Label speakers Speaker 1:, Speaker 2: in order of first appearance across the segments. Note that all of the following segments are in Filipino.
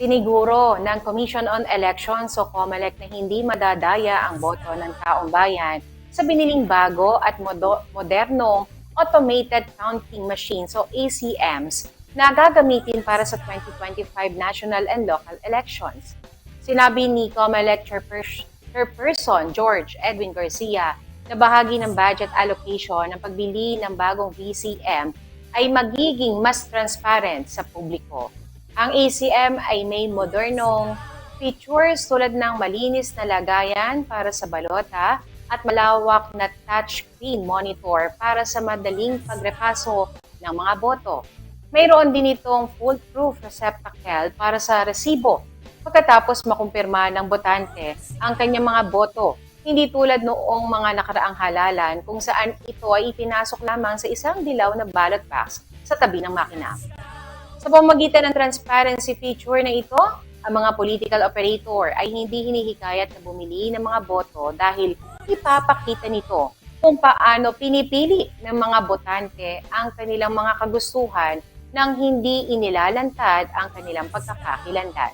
Speaker 1: Siniguro ng Commission on Elections o COMELEC na hindi madadaya ang boto ng taong bayan sa biniling bago at modernong automated counting machines o ACMs na gagamitin para sa 2025 national and local elections. Sinabi ni COMELEC Chairpers- Chairperson George Edwin Garcia na bahagi ng budget allocation ng pagbili ng bagong VCM ay magiging mas transparent sa publiko. Ang ACM ay may modernong features tulad ng malinis na lagayan para sa balota at malawak na touchscreen monitor para sa madaling pagrepaso ng mga boto. Mayroon din itong foolproof receptacle para sa resibo pagkatapos makumpirma ng botante ang kanyang mga boto. Hindi tulad noong mga nakaraang halalan kung saan ito ay ipinasok lamang sa isang dilaw na ballot box sa tabi ng makina. Sa pamamagitan ng transparency feature na ito, ang mga political operator ay hindi hinihikayat na bumili ng mga boto dahil ipapakita nito kung paano pinipili ng mga botante ang kanilang mga kagustuhan nang hindi inilalantad ang kanilang pagkakakilanlan.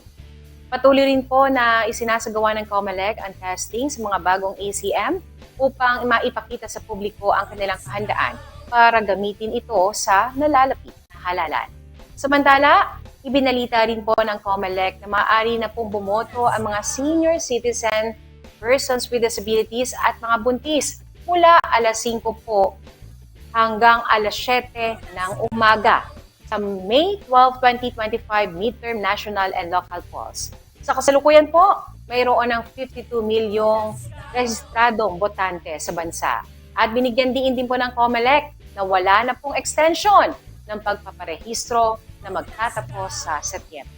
Speaker 1: Patuloy rin po na isinasagawa ng COMELEC ang testing sa mga bagong ACM upang maipakita sa publiko ang kanilang kahandaan para gamitin ito sa nalalapit na halalan. Samantala, ibinalita rin po ng COMELEC na maaari na pong bumoto ang mga senior citizen, persons with disabilities at mga buntis mula alas 5 po hanggang alas 7 ng umaga sa May 12, 2025 midterm national and local polls. Sa kasalukuyan po, mayroon ng 52 milyong rehistradong botante sa bansa. At binigyan din din po ng COMELEC na wala na pong extension ng pagpaparehistro na magtatapos sa Setyembre.